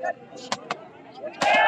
よし。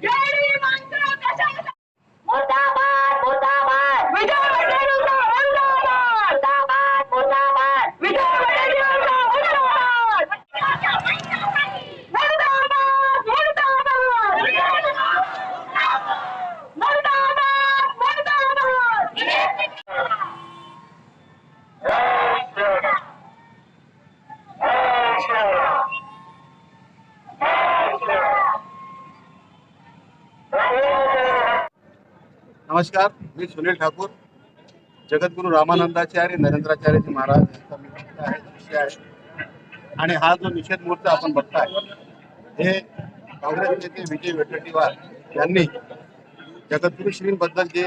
Gary Mann नमस्कार मी सुनील ठाकूर जगद्गुरू रामानंदाचार्य नरेंद्राचार्यजी महाराज यांचा मी भक्त आहे शिष्य आहे. आणि हा जो निषेध मोर्चा आपण बघताय हे काँग्रेस नेते विजय वडेट्टीवार यांनी जगद्गुरू श्रींबद्दल जे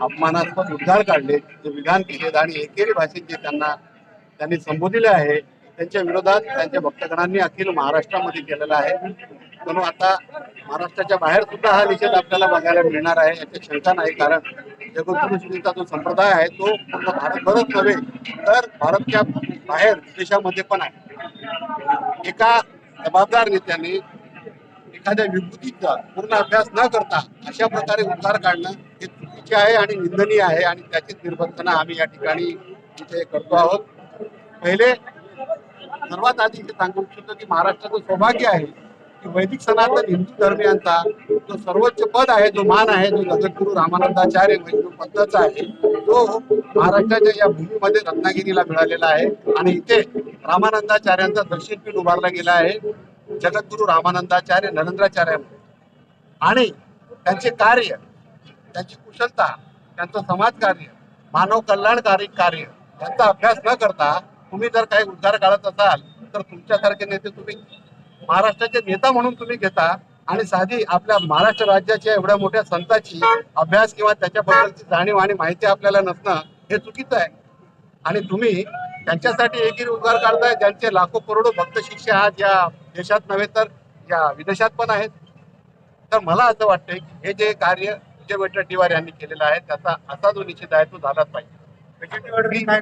अपमानास्पद उद्गार काढले जे विधान केले आणि एकेरी भाषेत जे त्यांना त्यांनी संबोधिले आहे त्यांच्या विरोधात त्यांच्या भक्तगणांनी अखिल महाराष्ट्रामध्ये केलेला आहे. म्हणून आता महाराष्ट्राच्या बाहेर सुद्धा हा निषेध आपल्याला बघायला मिळणार आहे याची शंका नाही. कारण जगद्गुरू जो संप्रदाय आहे तो फक्त भारतभरच नव्हे तर भारतच्या बाहेर देशामध्ये पण आहे. एका जबाबदार नेत्याने एखाद्या विभूतीचा पूर्ण अभ्यास न करता अशा प्रकारे उद्गार काढणं हे चुकीचे आहे आणि निंदनीय आहे आणि त्याचीच निर्बंधना आम्ही या ठिकाणी इथे करतो आहोत. पहिले सर्वात आधी हे सांगू इच्छितो की महाराष्ट्राचं सौभाग्य आहे की वैदिक सनातन हिंदू धर्मियांचा जो सर्वोच्च पद आहे जो मान आहे जो जगद्गुरु रामानंदाचार्य वैष्णव पंथाचा आहे तो महाराष्ट्राच्या या भूमीमध्ये रत्नागिरीला मिळालेला आहे. आणि इथे रामानंदाचार्यांचा दर्शनपीठ उभारला गेला आहे. जगद्गुरु रामानंदाचार्य नरेंद्राचार्य आणि त्यांचे कार्य त्यांची कुशलता त्यांचं समाजकार्य मानव कल्याणकारी कार्य यांचा अभ्यास न करता तुम्ही जर काही उद्गार काढत असाल तर तुमच्यासारखे नेते तुम्ही महाराष्ट्राचे नेता म्हणून तुम्ही घेता आणि साधी आपल्या महाराष्ट्र राज्याच्या एवढ्या मोठ्या संताची अभ्यास किंवा त्याच्याबद्दलची जाणीव आणि माहिती आपल्याला नसणं हे चुकीचं आहे. आणि तुम्ही त्यांच्यासाठी एकेरी उद्गार काढताय ज्यांचे लाखो करोडो भक्त शिष्य आज या देशात नव्हे तर या विदेशात पण आहेत. तर मला असं वाटतंय की हे जे कार्य विजय वडेट्टीवार यांनी केलेलं आहे त्याचा असा जो निषेध आहे तो झालाच पाहिजे.